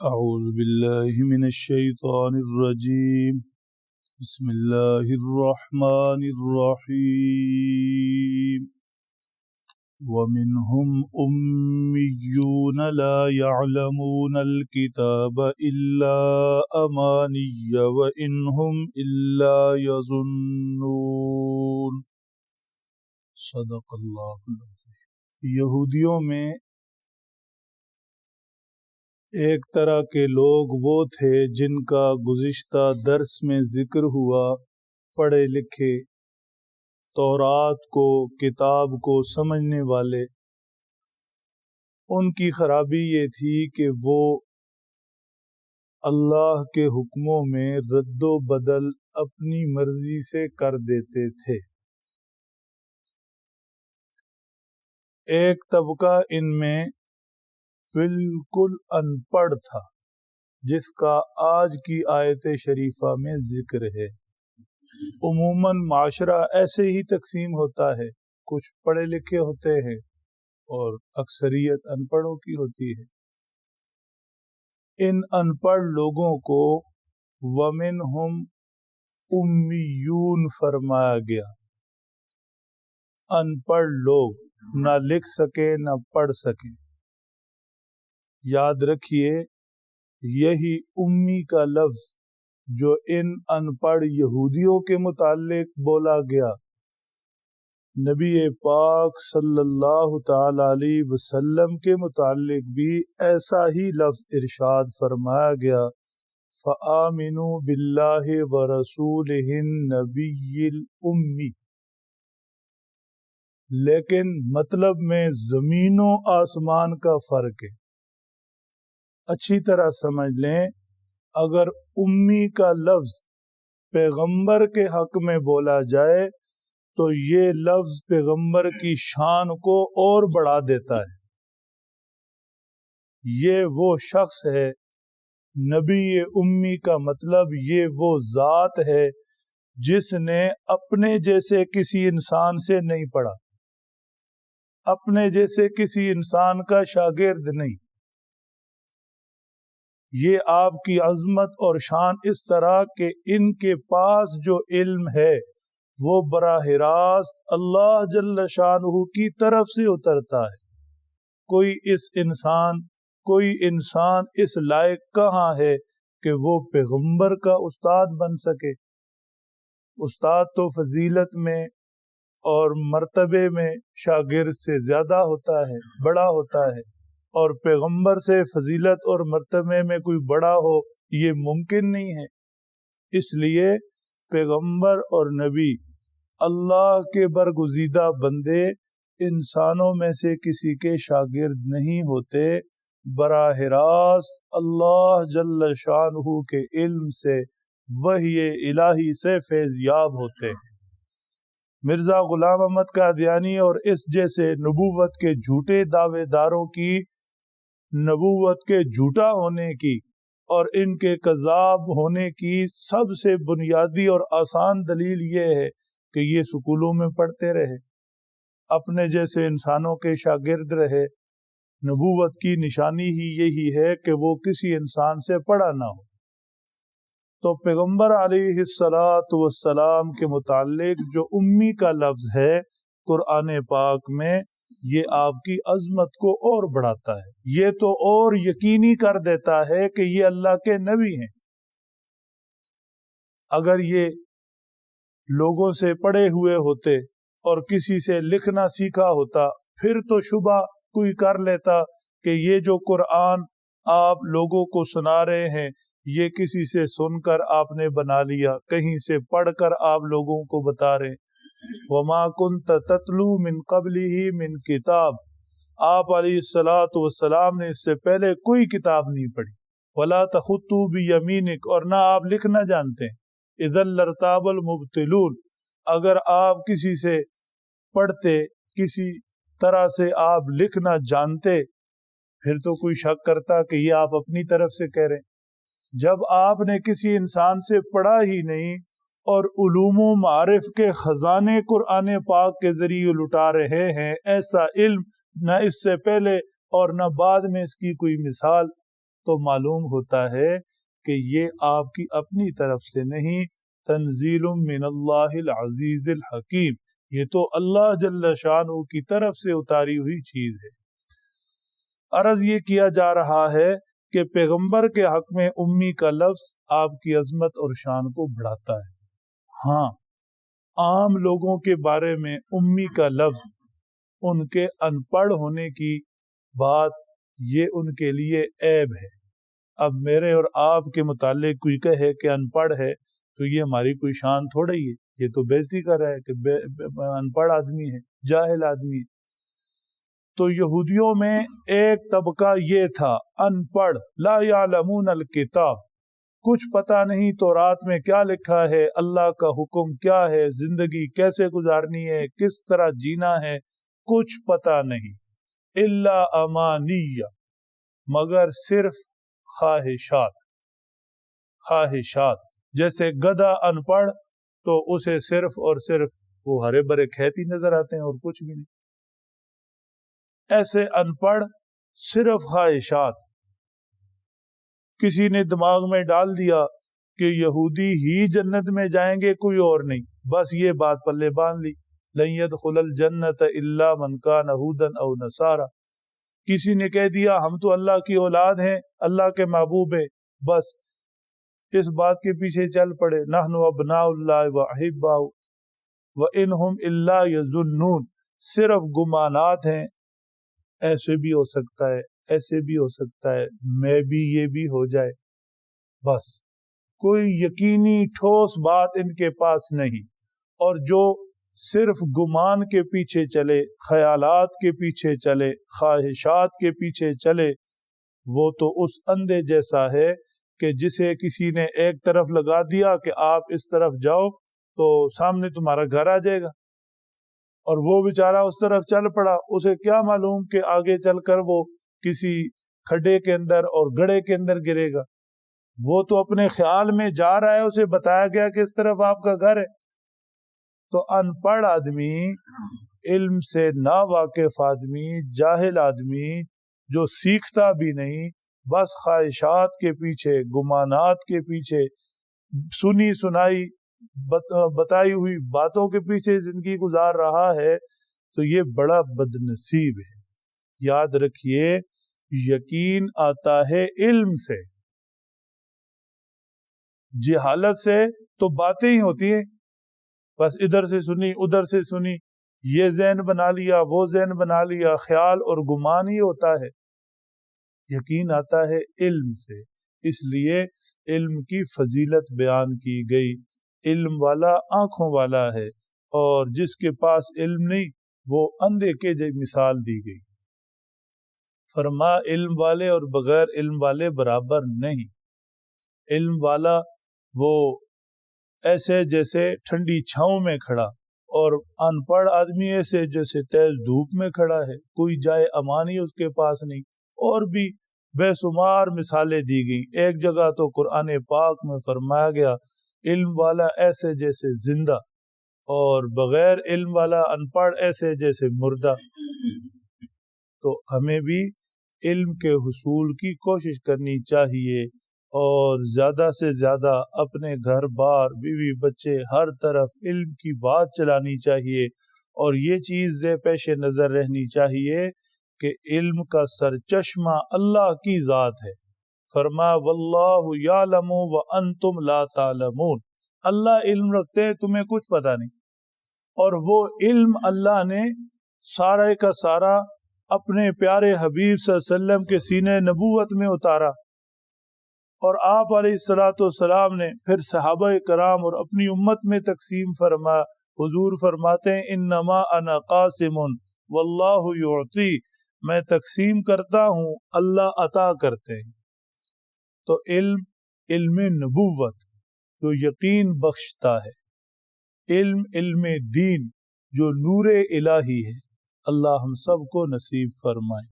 أعوذ بالله من الشيطان الرجيم. بسم الله الرحمن الرحيم. ومنهم أميون لا يعلمون الكتاب إلا أماني وإنهم إلا يظنون. صدق اللہ العظیم یہودیوں میں ایک طرح کے لوگ وہ تھے جن کا گزشتہ درس میں ذکر ہوا، پڑھے لکھے، تورات کو، کتاب کو سمجھنے والے۔ ان کی خرابی یہ تھی کہ وہ اللہ کے حکموں میں رد و بدل اپنی مرضی سے کر دیتے تھے۔ ایک طبقہ ان میں بالکل ان پڑھ تھا، جس کا آج کی آیت شریفہ میں ذکر ہے۔ عموماً معاشرہ ایسے ہی تقسیم ہوتا ہے، کچھ پڑھے لکھے ہوتے ہیں اور اکثریت ان پڑھوں کی ہوتی ہے۔ ان ان پڑھ لوگوں کو ومن ہم امیون فرمایا گیا۔ ان پڑھ لوگ نہ لکھ سکے، نہ پڑھ سکے۔ یاد رکھیے، یہی امی کا لفظ جو ان ان پڑھ یہودیوں کے متعلق بولا گیا۔ نبی پاک صلی اللہ تعالی علیہ وسلم کے متعلق بھی ایسا ہی لفظ ارشاد فرمایا گیا۔ فآمنوا باللہ و رسول نبی امی لیکن مطلب میں زمین و آسمان کا فرق ہے۔ اچھی طرح سمجھ لیں، اگر امی کا لفظ پیغمبر کے حق میں بولا جائے، تو یہ لفظ پیغمبر کی شان کو اور بڑھا دیتا ہے۔ یہ وہ شخص ہے، نبی امی کا مطلب یہ وہ ذات ہے جس نے اپنے جیسے کسی انسان سے نہیں پڑھا، اپنے جیسے کسی انسان کا شاگرد نہیں۔ یہ آپ کی عظمت اور شان اس طرح کہ ان کے پاس جو علم ہے، وہ براہ راست اللہ جل شان کی طرف سے اترتا ہے۔ کوئی اس انسان، کوئی انسان اس لائق کہاں ہے کہ وہ پیغمبر کا استاد بن سکے۔ استاد تو فضیلت میں اور مرتبے میں شاگرد سے زیادہ ہوتا ہے، بڑا ہوتا ہے۔ اور پیغمبر سے فضیلت اور مرتبے میں کوئی بڑا ہو، یہ ممکن نہیں ہے۔ اس لیے پیغمبر اور نبی، اللہ کے برگزیدہ بندے انسانوں میں سے کسی کے شاگرد نہیں ہوتے۔ براہ راست اللہ جل شان کے علم سے وہی الہی سے فیض یاب ہوتے۔ ہیں مرزا غلام احمد کا دیانی اور اس جیسے نبوت کے جھوٹے دعوے داروں کی نبوت کے جھوٹا ہونے کی اور ان کے کذاب ہونے کی سب سے بنیادی اور آسان دلیل یہ ہے کہ یہ سکولوں میں پڑھتے رہے، اپنے جیسے انسانوں کے شاگرد رہے۔ نبوت کی نشانی ہی یہی ہے کہ وہ کسی انسان سے پڑھا نہ ہو۔ تو پیغمبر علیہ السلاۃ والسلام کے متعلق جو امی کا لفظ ہے قرآن پاک میں یہ آپ کی عظمت کو اور بڑھاتا ہے۔ یہ تو اور یقینی کر دیتا ہے کہ یہ اللہ کے نبی ہیں۔ اگر یہ لوگوں سے پڑے ہوئے ہوتے اور کسی سے لکھنا سیکھا ہوتا، پھر تو شبہ کوئی کر لیتا کہ یہ جو قرآن آپ لوگوں کو سنا رہے ہیں، یہ کسی سے سن کر آپ نے بنا لیا، کہیں سے پڑھ کر آپ لوگوں کو بتا رہے وما كنت تتلو من قبل ہی من کتاب۔ آپ علیہ السلاۃ والسلام نے اس سے پہلے کوئی کتاب نہیں پڑھی۔ ولا تخطو بیمینک، اور نہ آپ لکھنا جانتے۔ ہیں اذا لرتاب المبتلون اگر آپ کسی سے پڑھتے، کسی طرح سے آپ لکھنا جانتے، پھر تو کوئی شک کرتا کہ یہ آپ اپنی طرف سے کہہ رہے جب آپ نے کسی انسان سے پڑھا ہی نہیں اور علوم و معرف کے خزانے قرآن پاک کے ذریعے لٹا رہے ہیں، ایسا علم نہ اس سے پہلے اور نہ بعد میں اس کی کوئی مثال تو معلوم ہوتا ہے کہ یہ آپ کی اپنی طرف سے نہیں، تنزیل من اللہ العزیز الحکیم۔ یہ تو اللہ جل شان کی طرف سے اتاری ہوئی چیز ہے۔ عرض یہ کیا جا رہا ہے کہ پیغمبر کے حق میں امی کا لفظ آپ کی عظمت اور شان کو بڑھاتا ہے۔ ہاں عام لوگوں کے بارے میں امی کا لفظ، ان کے ان پڑھ ہونے کی بات یہ ان کے لیے عیب ہے۔ اب میرے اور آپ کے متعلق کوئی کہے کہ ان پڑھ ہے تو یہ ہماری کوئی شان تھوڑا ہی ہے۔ یہ تو بےزتی کر رہا ہے کہ ان پڑھ آدمی ہے، جاہل آدمی ہے۔ تو یہودیوں میں ایک طبقہ یہ تھا ان پڑھ لا یعلمون الکتاب۔ کچھ پتا نہیں تو رات میں کیا لکھا ہے، اللہ کا حکم کیا ہے، زندگی کیسے گزارنی ہے، کس طرح جینا ہے، کچھ پتا نہیں۔ اللہ امانیہ مگر صرف خواہشات۔ خواہشات، جیسے گدا ان پڑھ تو اسے صرف اور صرف وہ ہرے برے کھیتی نظر آتے ہیں اور کچھ بھی نہیں۔ ایسے ان پڑھ صرف خواہشات۔ کسی نے دماغ میں ڈال دیا کہ یہودی ہی جنت میں جائیں گے، کوئی اور نہیں۔ بس یہ بات پلے باندھ لی۔ لیت خلل جنت اللہ من کا نہودن او نسارا کسی نے کہہ دیا، ہم تو اللہ کی اولاد ہیں، اللہ کے محبوب ہیں۔ بس اس بات کے پیچھے چل پڑے۔ نحن ابنا اللہ و احبا و انہم اللہ یظنون۔ صرف گمانات ہیں، ایسے بھی ہو سکتا ہے۔ ایسے بھی ہو سکتا ہے، میں بھی یہ بھی ہو جائے۔ بس، کوئی یقینی ٹھوس بات ان کے پاس نہیں۔ اور جو صرف گمان کے پیچھے چلے، خیالات کے پیچھے چلے، خواہشات کے پیچھے چلے، وہ تو اس اندھے جیسا ہے کہ جسے کسی نے ایک طرف لگا دیا کہ آپ اس طرف جاؤ تو سامنے تمہارا گھر آ جائے گا۔ اور وہ بیچارہ اس طرف چل پڑا، اسے کیا معلوم کہ آگے چل کر وہ کسی کھڈے کے اندر اور گڑے کے اندر گرے گا۔ وہ تو اپنے خیال میں جا رہا ہے، اسے بتایا گیا کہ اس طرف آپ کا گھر ہے۔ تو ان پڑھ آدمی، علم سے نا واقف آدمی، جاہل آدمی، جو سیکھتا بھی نہیں، بس خواہشات کے پیچھے، گمانات کے پیچھے، سنی سنائی بتائی ہوئی باتوں کے پیچھے زندگی گزار رہا ہے، تو یہ بڑا بد نصیب ہے۔ یاد رکھیے، یقین آتا ہے علم سے۔ جی جہالت سے تو باتیں ہی ہوتی ہیں۔ بس ادھر سے سنی، ادھر سے سنی۔ یہ ذہن بنا لیا، وہ ذہن بنا لیا، خیال اور گمان ہی ہوتا ہے۔ یقین آتا ہے علم سے۔ اس لیے علم کی فضیلت بیان کی گئی۔ علم والا آنکھوں والا ہے اور جس کے پاس علم نہیں، وہ اندھے کے مثال دی گئی۔ فرما علم والے اور بغیر علم والے برابر نہیں۔ علم والا وہ ایسے جیسے ٹھنڈی چھاؤں میں کھڑا اور ان پڑھ آدمی ایسے جیسے تیز دھوپ میں کھڑا ہے۔ کوئی جائے امانی اس کے پاس نہیں۔ اور بھی بے شمار مثالیں دی گئیں۔ ایک جگہ تو قرآن پاک میں فرمایا گیا، علم والا ایسے جیسے زندہ اور بغیر علم والا ان پڑھ ایسے جیسے مردہ۔ تو ہمیں بھی علم کے حصول کی کوشش کرنی چاہیے اور زیادہ سے زیادہ اپنے گھر بار بیوی بچے ہر طرف علم کی بات چلانی چاہیے اور یہ چیز پیش نظر رہنی چاہیے کہ علم کا سر چشمہ اللہ کی ذات ہے۔ فرما، واللہ یعلم و لا تعلمون اللہ علم رکھتے ہیں، تمہیں کچھ پتا نہیں۔ اور وہ علم اللہ نے سارے کا سارا اپنے پیارے حبیب صلی اللہ علیہ وسلم کے سینے نبوت میں اتارا اور آپ علیہ السلاۃ والسلام نے پھر صحابہ کرام اور اپنی امت میں تقسیم فرما، حضور فرماتے ہیں، انما انا قاسم واللہ یعطی، میں تقسیم کرتا ہوں، اللہ عطا کرتے ہیں۔ تو علم علم نبوت، جو یقین بخشتا ہے۔ علم علم دین، جو نور الہی ہے۔ اللہ ہم سب کو نصیب فرمائے۔